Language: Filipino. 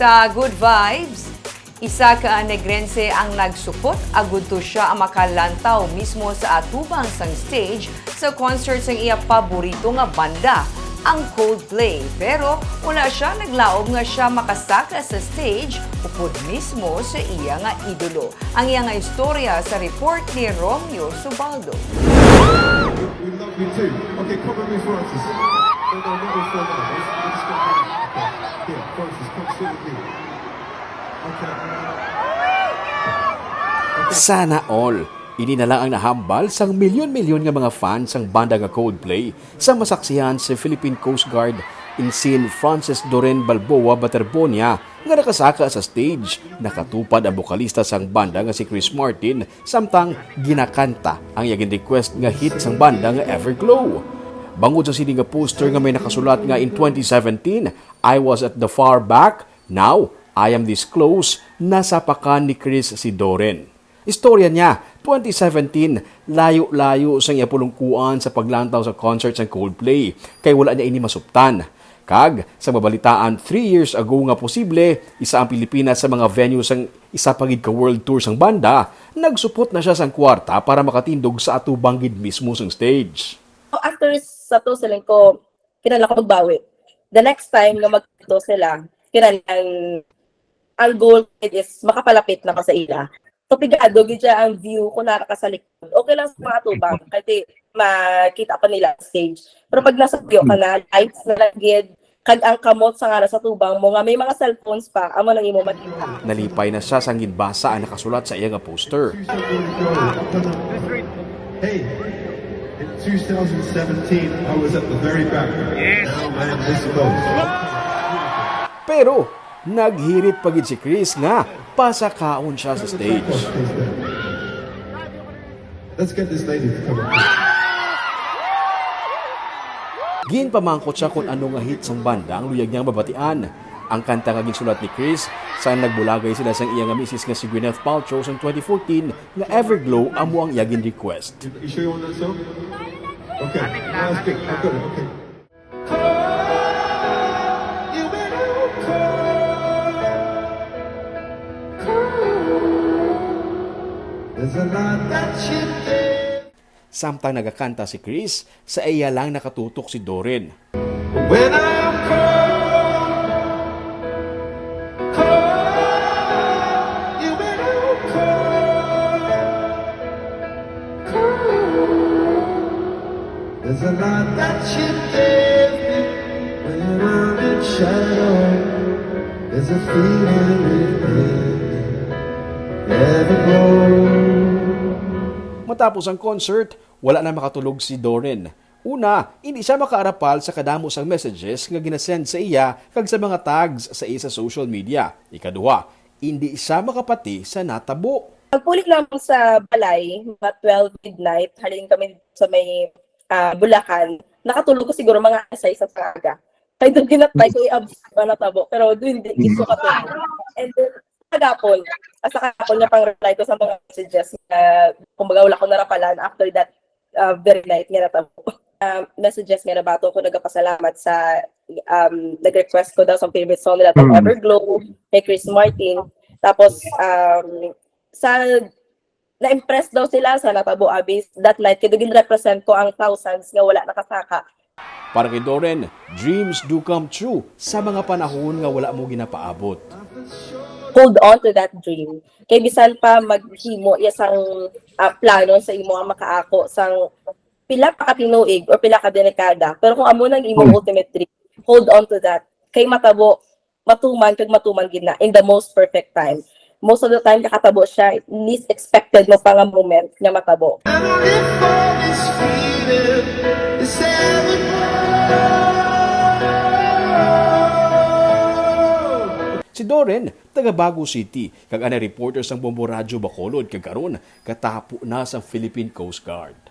Sa Good Vibes, isa ka negrense ang nagsupot agud to siya ang makalantaw mismo sa atubang sang stage sa concert sang iya paborito nga banda, ang Coldplay. Pero wala siya naglaob nga siya makasaka sa stage upod mismo sa iya nga idolo. Ang iya nga istorya sa report ni Romeo Subaldo. We love you too. Okay, come with me, Francis. No, no, not Phil now. Let's, let's go. Okay. Here, Francis, come sit with me. Okay. Sana all. Ini na lang ang nahambal sang milyon-milyon nga mga fans ang banda nga Coldplay sa masaksihan sa Philippine Coast Guard Insin Francis Doren Balboa Baterbonia nga nakasaka sa stage. Nakatupad ang bokalista sang banda nga si Chris Martin samtang ginakanta ang yaging request nga hit sang banda nga Everglow. Bangod sa sini nga poster nga may nakasulat nga in 2017, I was at the far back, now I am this close, nasa pakan ni Chris si Doren. Istorya niya, 2017, layo-layo sa iya pulungkuan sa paglantaw sa concert sa Coldplay, kay wala niya ini masuptan. Kag, sa mabalitaan, 3 years ago nga posible, isa ang Pilipinas sa mga venues sang isa pagid ka world tour sang banda, nagsupot na siya sang kwarta para makatindog sa atubanggid mismo sang stage. After sa to silang ko, kinala ko magbawi. The next time na magto sila, kinalang ang goal is makapalapit na ka sa ila. So, pigado, gid siya ang view ko na ka sa likod. Okay lang sa mga tubang, kasi makita pa nila sa stage. Pero pag nasa view ka na, lights na lang gid, kag ang kamot sa nga sa tubang mo, nga may mga cellphones pa, amo nang imo makita. Nalipay na siya sang ginbasa ang nakasulat sa iya nga poster. Hey, in 2017, I was at the very back. Now I am this close. Pero, naghirit pagid si Chris nga pasakaon siya sa stage. Let's get this lady to come up. Ginpamangkot siya kung ano nga hit sang banda ang luyag niyang babatian. Ang kanta nga ginsulat ni Chris, saan nagbulagay sila sang iya nga misis nga si Gwyneth Paltrow sa 2014 nga Everglow amo ang iyagin request. You sure you want that song? Okay, last pick. I've got it. Okay. There's a lot that you did Samtang nagakanta si Chris, sa iya lang nakatutok si Doren. when I'm There's a lot that you did when I'm in shadow. There's a feeling within never grow. Matapos ang concert, wala na makatulog si Doren. Una, hindi siya makaarapal sa kadamo sang messages nga ginasend sa iya kag sa mga tags sa iya sa social media. Ikaduha, hindi siya makapati sa natabo. Pagpulik namin sa balay, mga 12 midnight, halin kami sa may ah, Bulacan, nakatulog ko siguro mga sa aga. Kaya doon ginatay ko i-absorb na tabo, pero doon hindi gusto ka And then, kagapon, asa kagapon niya pang reply ko sa mga messages na kumbaga wala ko narapalan after that uh, very night nga natabo. Um, messages nga na bato ko nagapasalamat sa um, nag-request ko daw sa favorite song nila, mm. Everglow, kay Chris Martin. Tapos, um, sa na-impress daw sila sa Natabo Abyss that night. Kaya represent ko ang thousands nga wala nakasaka. Para kay Doren, dreams do come true sa mga panahon nga wala mo ginapaabot. Hold on to that dream. Kay bisan pa maghimo iya sang ah, plano sa imo ang makaako sang pila pa ka tinuig or pila ka delikada. Pero kung amo nang imo ultimate dream, hold on to that. Kay matabo, matuman kag matuman gid na in the most perfect time. Most of the time nakatabo siya, least expected mo pa nga moment nga matabo. Si Doren, taga Bago City, kag ana reporter sang Bombo Radyo Bacolod kag karon katapo na sa Philippine Coast Guard.